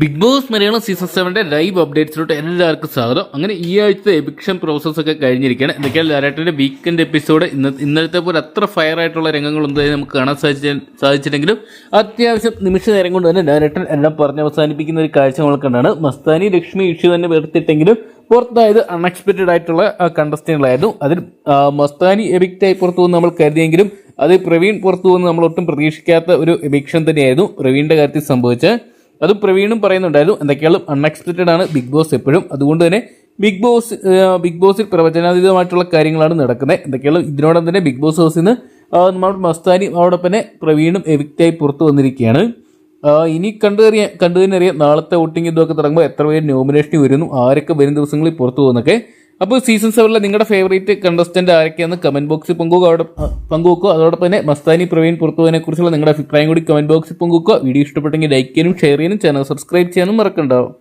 Big boss Malayalam season സെവന്റെ live അപ്ഡേറ്റ്സിലോട്ട് എല്ലാവർക്കും സ്വാഗതം. അങ്ങനെ ഈ ആഴ്ചത്തെ എവിക്ഷൻ പ്രോസസ് ഒക്കെ കഴിഞ്ഞിരിക്കുകയാണ്. എന്തൊക്കെയാണ് ലാലേട്ടന്റെ വീക്കെൻഡ് എപ്പിസോഡ് ഇന്ന് ഇന്നലത്തെ പോലെ അത്ര ഫയർ ആയിട്ടുള്ള രംഗങ്ങളൊന്നും നമുക്ക് കാണാൻ സാധിച്ച സാധിച്ചില്ലെങ്കിലും അത്യാവശ്യം നിമിഷ നേരം കൊണ്ട് തന്നെ ലാലേട്ടൻ എല്ലാം പറഞ്ഞ് അവസാനിപ്പിക്കുന്ന ഒരു കാഴ്ച നമ്മൾ കണ്ടാണ്. മസ്താനി ലക്ഷ്മി ഇഷ്യൂ തന്നെ വെറുത്തിട്ടെങ്കിലും പുറത്തായത് അൺഎക്സ്പെക്റ്റഡ് ആയിട്ടുള്ള കണ്ടസ്റ്റന്റുകളായിരുന്നു അതിൽ മസ്താനി എവിക്റ്റായി പുറത്തു നമ്മൾ കരുതിയെങ്കിലും അത് പ്രവീൺ പുറത്തു നമ്മൾ ഒട്ടും പ്രതീക്ഷിക്കാത്ത ഒരു എവിക്ഷൻ തന്നെയായിരുന്നു. പ്രവീണിന്റെ കാര്യത്തിൽ സംഭവിച്ചത്. അത് പ്രവീണും പറയുന്നുണ്ടായിരുന്നു. എന്തൊക്കെയാണ്? അൺഎക്സ്പെക്റ്റഡ് ആണ്. ബിഗ് ബോസ് എപ്പോഴും. അതുകൊണ്ട് തന്നെ ബിഗ് ബോസ് ബിഗ് ബോസിൽ പ്രവചനാതീതമായിട്ടുള്ള കാര്യങ്ങളാണ് നടക്കുന്നത്. എന്തൊക്കെയാണ്? ഇതിനോടൊപ്പം തന്നെ ബിഗ് ബോസ് ഹൗസിൽ നിന്ന് നമ്മുടെ മസ്താനി അതോടൊപ്പം തന്നെ പ്രവീണും എവിക്റ്റായി പുറത്തു വന്നിരിക്കുകയാണ്. ഇനി കണ്ടുകറിയാൻ കണ്ടു തന്നെ അറിയാം. നാളത്തെ വോട്ടിംഗ് ഇതൊക്കെ തുടങ്ങുമ്പോൾ എത്ര പേര് നോമിനേഷൻ വരുന്നു? ആരൊക്കെ വരും ദിവസങ്ങളിൽ പുറത്തു പോകുന്നൊക്കെ. അപ്പോൾ സീസൺ സെവനിലെ നിങ്ങളുടെ ഫേവറേറ്റ് കണ്ടസ്റ്റന്റ് ആരൊക്കെയാണെന്ന് കമന്റ് ബോക്സിൽ പങ്കുവെക്കുക അവിടെ പങ്കുവെക്കുക അതോടൊപ്പം തന്നെ മസ്താനി പ്രവീൺ പുറത്തുവിനെ കുറിച്ചുള്ള നിങ്ങളുടെ അഭിപ്രായം കൂടി കമന്റ് ബോക്സിൽ പങ്കുവെക്കുക വീഡിയോ ഇഷ്ടപ്പെട്ടെങ്കിൽ ലൈക്ക് ചെയ്യാനും ഷെയർ ചെയ്യാനും ചാനൽ സബ്സ്ക്രൈബ് ചെയ്യാനും മറക്കണ്ടാവും